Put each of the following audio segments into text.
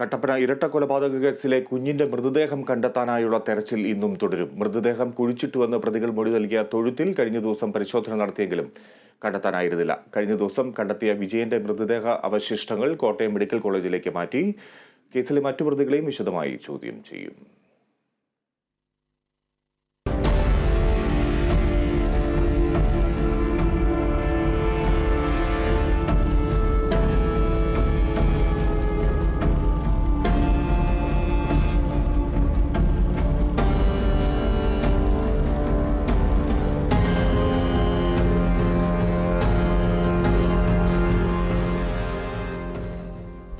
കട്ടപ്പന ഇരട്ട കൊലപാതക കേസിലെ കുഞ്ഞിന്റെ മൃതദേഹം കണ്ടെത്താനായുള്ള തെരച്ചിൽ ഇന്നും തുടരും. മൃതദേഹം കുഴിച്ചിട്ടുവെന്ന് പ്രതികൾ മൊഴി നൽകിയ തൊഴുത്തിൽ കഴിഞ്ഞ ദിവസം പരിശോധന നടത്തിയെങ്കിലും കണ്ടെത്താനായിരുന്നില്ല. കഴിഞ്ഞ ദിവസം കണ്ടെത്തിയ വിജയന്റെ മൃതദേഹ അവശിഷ്ടങ്ങൾ കോട്ടയം മെഡിക്കൽ കോളേജിലേക്ക് മാറ്റി. കേസിലെ മറ്റു പ്രതികളെയും വിശദമായി ചോദ്യം ചെയ്യും.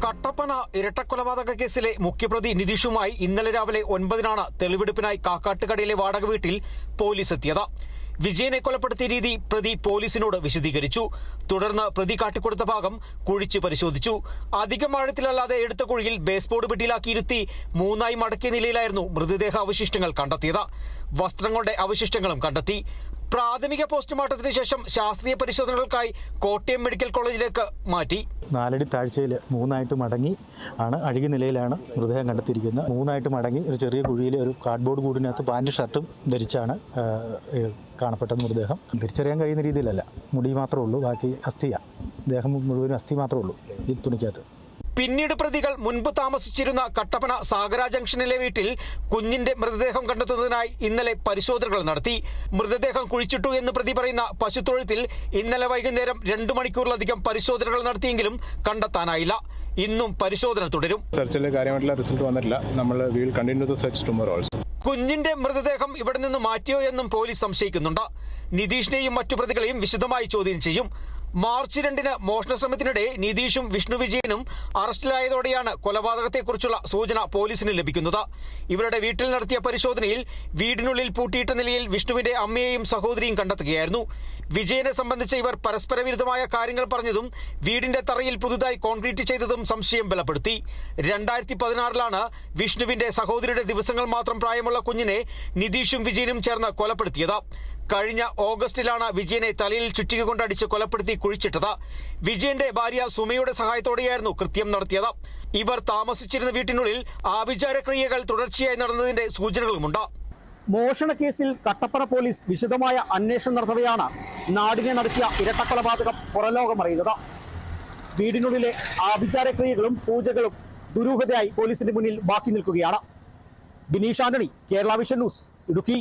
കട്ടപ്പന ഇരട്ടക്കൊലപാതക കേസിലെ മുഖ്യപ്രതി നിതീഷുമായി ഇന്നലെ രാവിലെ ഒൻപതിനാണ് തെളിവെടുപ്പിനായി കാക്കാട്ടുകടയിലെ വാടക വീട്ടിൽ പോലീസ് എത്തിയത് വിജയനെ കൊലപ്പെടുത്തിയ രീതി പ്രതി പോലീസിനോട് വിശദീകരിച്ചു. തുടർന്ന് പ്രതി കാട്ടിക്കൊടുത്ത ഭാഗം കുഴിച്ച് പരിശോധിച്ചു. അധികം ആഴത്തിലല്ലാതെ എടുത്ത കുഴിയിൽ ബേസ്ബോർഡ് പെട്ടിയിലാക്കി ഇരുത്തി മൂന്നായി മടക്കിയ നിലയിലായിരുന്നു മൃതദേഹ അവശിഷ്ടങ്ങൾ കണ്ടെത്തിയത്. വസ്ത്രങ്ങളുടെ അവശിഷ്ടങ്ങളും കണ്ടെത്തി. പ്രാഥമിക പോസ്റ്റ്മോർട്ടത്തിന് ശേഷം ശാസ്ത്രീയ പരിശോധനകൾക്കായി കോട്ടയം മെഡിക്കൽ കോളേജിലേക്ക് മാറ്റി. നാലടി താഴ്ചയിൽ മൂന്നായിട്ട് മടങ്ങി ആണ്. അഴുകി നിലയിലാണ് മൃതദേഹം കണ്ടെത്തിയിരിക്കുന്നത്. മൂന്നായിട്ട് മടങ്ങി ഒരു ചെറിയ കുഴിയിൽ ഒരു കാർഡ്ബോർഡ് കൂടിനകത്ത് പാന്റ് ഷർട്ടും ധരിച്ചാണ് കാണപ്പെട്ട മൃതദേഹം. തിരിച്ചറിയാൻ കഴിയുന്ന രീതിയിലല്ല. മുടി മാത്രമേ ഉള്ളൂ. ബാക്കി അസ്ഥിയാണ് ദേഹം മുഴുവനും അസ്ഥി മാത്രമേ ഉള്ളൂ ഈ തുണിക്കകത്ത്. പിന്നീട് പ്രതികൾ മുൻപ് താമസിച്ചിരുന്ന കട്ടപ്പന സാഗര ജംഗ്ഷനിലെ വീട്ടിൽ കുഞ്ഞിന്റെ മൃതദേഹം കണ്ടെത്തുന്നതിനായി ഇന്നലെ പരിശോധനകൾ നടത്തി. മൃതദേഹം കുഴിച്ചിട്ടു എന്ന് പ്രതി പറയുന്ന പശുത്തൊഴുത്തിൽ ഇന്നലെ വൈകുന്നേരം രണ്ടു മണിക്കൂറിലധികം പരിശോധനകൾ നടത്തിയെങ്കിലും കണ്ടെത്താനായില്ല. ഇന്നും പരിശോധന തുടരും. സെർച്ചിലെ കാര്യമായിട്ടുള്ള റിസൾട്ട് വന്നിട്ടില്ല. നമ്മൾ will continue the search tomorrow also കുഞ്ഞിന്റെ മൃതദേഹം ഇവിടെ നിന്ന് മാറ്റിയോ എന്നും പോലീസ് സംശയിക്കുന്നുണ്ട്. നിതീഷിനെയും മറ്റു പ്രതികളെയും വിശദമായി ചോദ്യം ചെയ്യും. മാർച്ച് രണ്ടിന് മോഷണ ശ്രമത്തിനിടെ നിതീഷും വിഷ്ണു വിജയനും അറസ്റ്റിലായതോടെയാണ് കൊലപാതകത്തെക്കുറിച്ചുള്ള സൂചന പോലീസിന് ലഭിക്കുന്നത്. ഇവരുടെ വീട്ടിൽ നടത്തിയ പരിശോധനയിൽ വീടിനുള്ളിൽ പൂട്ടിയിട്ട നിലയിൽ വിഷ്ണുവിന്റെ അമ്മയെയും സഹോദരിയും കണ്ടെത്തുകയായിരുന്നു. വിജയനെ സംബന്ധിച്ച് ഇവർ പരസ്പരവിരുദ്ധമായ കാര്യങ്ങൾ പറഞ്ഞതും വീടിന്റെ തറയിൽ പുതുതായി കോൺക്രീറ്റ് ചെയ്തതും സംശയം ബലപ്പെടുത്തി. രണ്ടായിരത്തി പതിനാറിലാണ് വിഷ്ണുവിന്റെ സഹോദരിയുടെ ദിവസങ്ങൾ മാത്രം പ്രായമുള്ള കുഞ്ഞിനെ നിതീഷും വിജയനും ചേർന്ന് കൊലപ്പെടുത്തിയത്. കഴിഞ്ഞ ഓഗസ്റ്റിലാണ് വിജയനെ തലയിൽ ചുറ്റിക കൊണ്ടടിച്ച് കൊലപ്പെടുത്തി കുഴിച്ചിട്ടത്. വിജയന്റെ ഭാര്യ സുമയുടെ സഹായത്തോടെയായിരുന്നു കൃത്യം നടത്തിയത്. ഇവർ താമസിച്ചിരുന്ന വീട്ടിനുള്ളിൽ ആഭിചാര ക്രിയകൾ തുടർച്ചയായി നടന്നതിന്റെ സൂചനകളുമുണ്ട്. മോഷണ കേസിൽ കട്ടപ്പന പോലീസ് വിശദമായ അന്വേഷണം നടത്തവെയാണ് നാടിനെ നടത്തിയ ഇരട്ടക്കൊലപാതകം പുറലോകമറിയുന്നത്. വീടിനുള്ളിലെ ആഭിചാരക്രിയകളും പൂജകളും ദുരൂഹതയായി പോലീസിന്റെ മുന്നിൽ ബാക്കി നിൽക്കുകയാണ്. Bineesh Antony Kerala vision news Idukki.